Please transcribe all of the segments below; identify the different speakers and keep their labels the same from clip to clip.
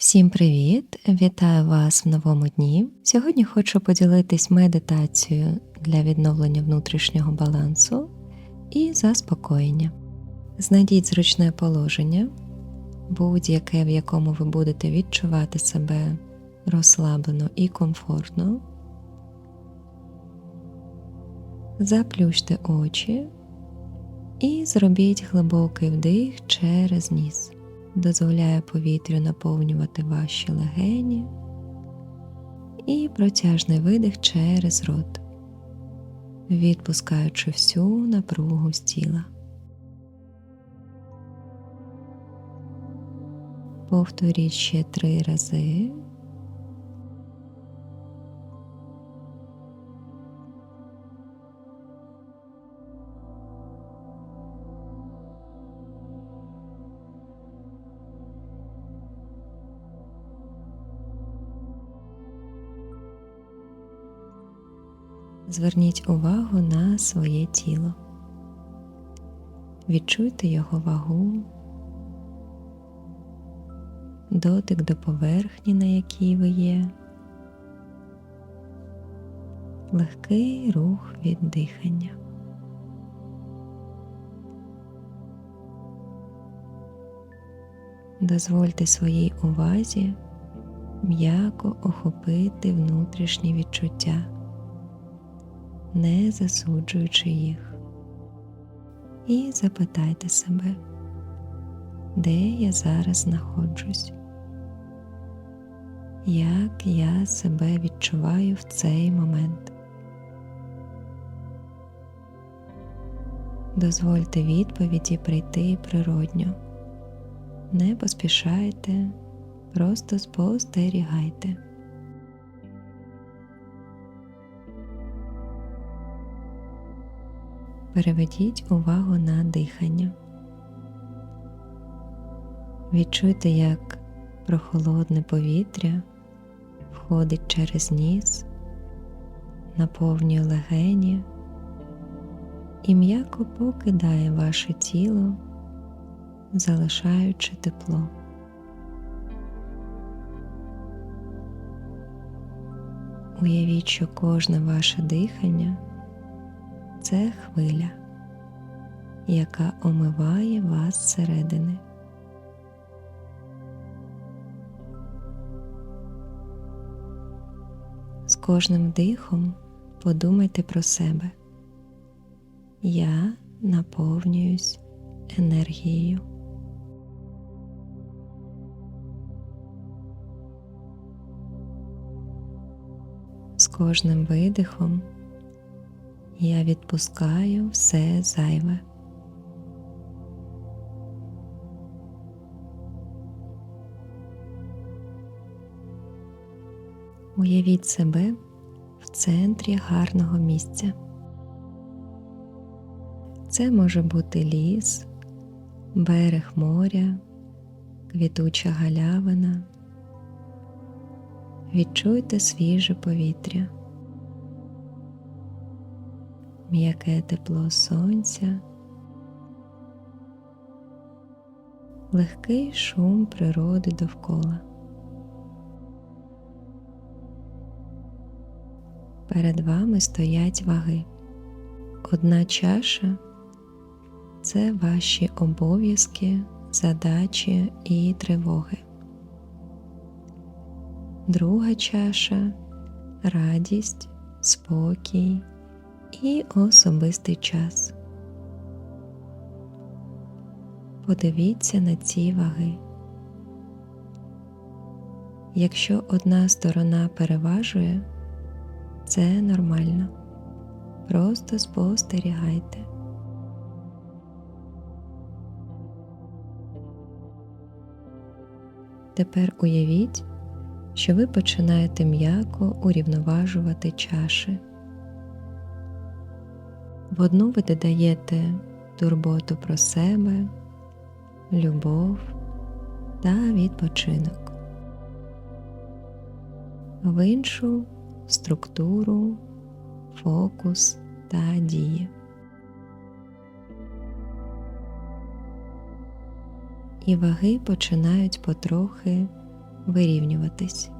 Speaker 1: Всім привіт! Вітаю вас в новому дні. Сьогодні хочу поділитись медитацією для відновлення внутрішнього балансу і заспокоєння. Знайдіть зручне положення, будь-яке, в якому ви будете відчувати себе розслаблено і комфортно. Заплющте очі і зробіть глибокий вдих через ніс дозволяє повітрю наповнювати ваші легені і протяжний видих через рот, відпускаючи всю напругу з тіла. Повторіть ще три рази. Зверніть увагу на своє тіло. Відчуйте його вагу, дотик до поверхні, на якій ви є, легкий рух від дихання. Дозвольте своїй увазі м'яко охопити внутрішні відчуття не засуджуючи їх. І запитайте себе, де я зараз знаходжусь, як я себе відчуваю в цей момент. Дозвольте відповіді прийти природньо, не поспішайте, просто спостерігайте. Переведіть увагу на дихання. Відчуйте, як прохолодне повітря входить через ніс, наповнює легені і м'яко покидає ваше тіло, залишаючи тепло. Уявіть, що кожне ваше дихання це хвиля, яка омиває вас зсередини. З кожним дихом подумайте про себе. Я наповнююсь енергією. З кожним видихом я відпускаю все зайве. Уявіть себе в центрі гарного місця. Це може бути ліс, берег моря, квітуча галявина. Відчуйте свіже повітря м'яке тепло сонця, легкий шум природи довкола. Перед вами стоять ваги. Одна чаша це ваші обов'язки, задачі і тривоги. Друга чаша радість, спокій і особистий час. Подивіться на ці ваги. Якщо одна сторона переважує, це нормально. Просто спостерігайте. Тепер уявіть, що ви починаєте м'яко урівноважувати чаші. В одну ви додаєте турботу про себе, любов та відпочинок, в іншу структуру, фокус та дії. І ваги починають потрохи вирівнюватись.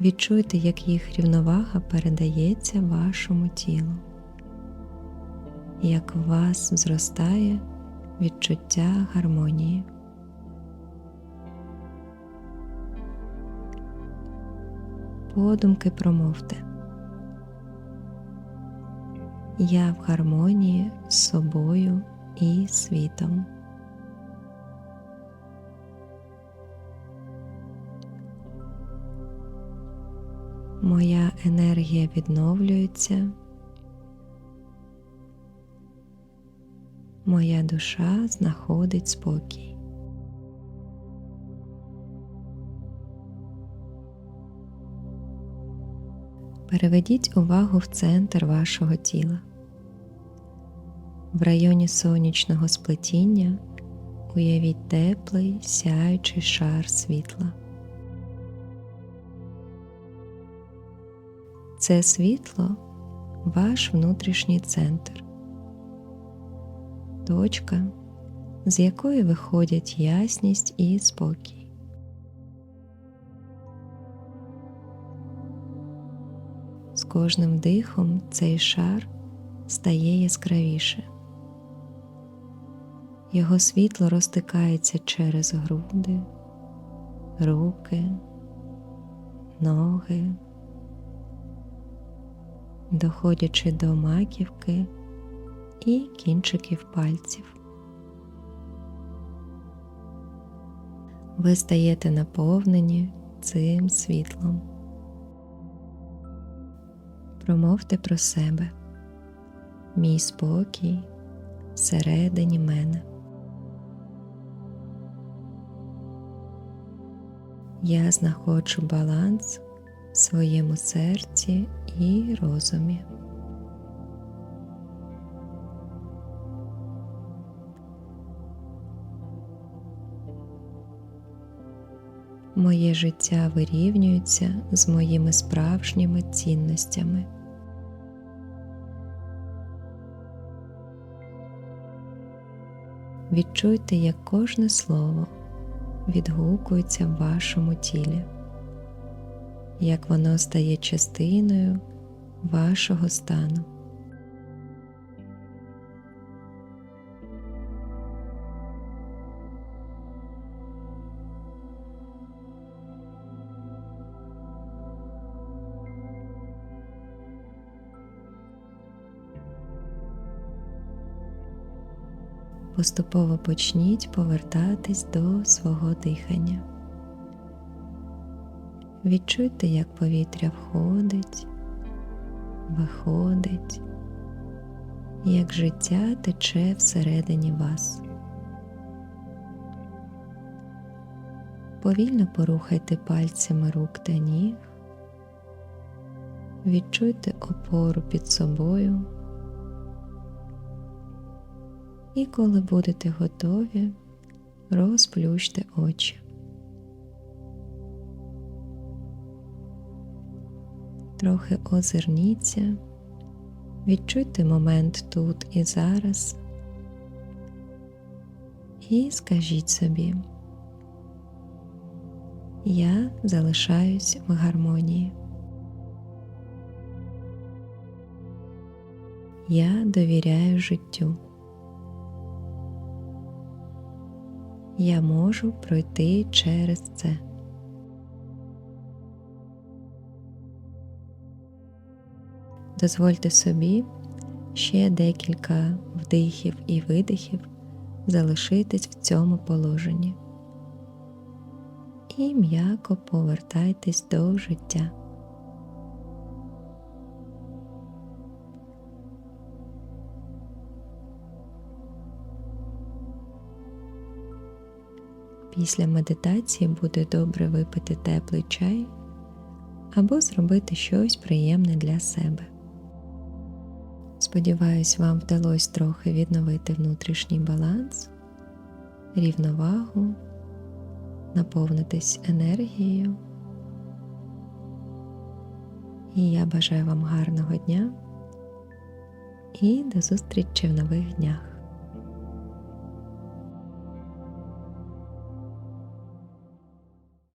Speaker 1: Відчуйте, як їх рівновага передається вашому тілу, як в вас зростає відчуття гармонії. Подумки промовте. Я в гармонії з собою і світом. Моя енергія відновлюється. Моя душа знаходить спокій. Переведіть увагу в центр вашого тіла. В районі сонячного сплетіння уявіть теплий сяючий шар світла. Це світло ваш внутрішній центр, точка, з якої виходять ясність і спокій. З кожним дихом цей шар стає яскравіше. Його світло розтикається через груди, руки, ноги, доходячи до маківки і кінчиків пальців. Ви стаєте наповнені цим світлом. Промовте про себе, мій спокій всередині мене. Я знаходжу баланс в своєму серці і розумі. Моє життя вирівнюється з моїми справжніми цінностями. Відчуйте, як кожне слово відгукується в вашому тілі, як воно стає частиною вашого стану. Поступово почніть повертатись до свого дихання. Відчуйте, як повітря входить, виходить, як життя тече всередині вас. Повільно порухайте пальцями рук та ніг, відчуйте опору під собою. І коли будете готові, розплющте очі. Трохи озирніться, відчуйте момент тут і зараз і скажіть собі, я залишаюсь в гармонії. Я довіряю життю. я можу пройти через це. Дозвольте собі ще декілька вдихів і видихів залишитись в цьому положенні і м'яко повертайтесь до життя. Після медитації буде добре випити теплий чай або зробити щось приємне для себе. Сподіваюсь, вам вдалося трохи відновити внутрішній баланс, рівновагу, наповнитись енергією. І я бажаю вам гарного дня і до зустрічі в нових днях.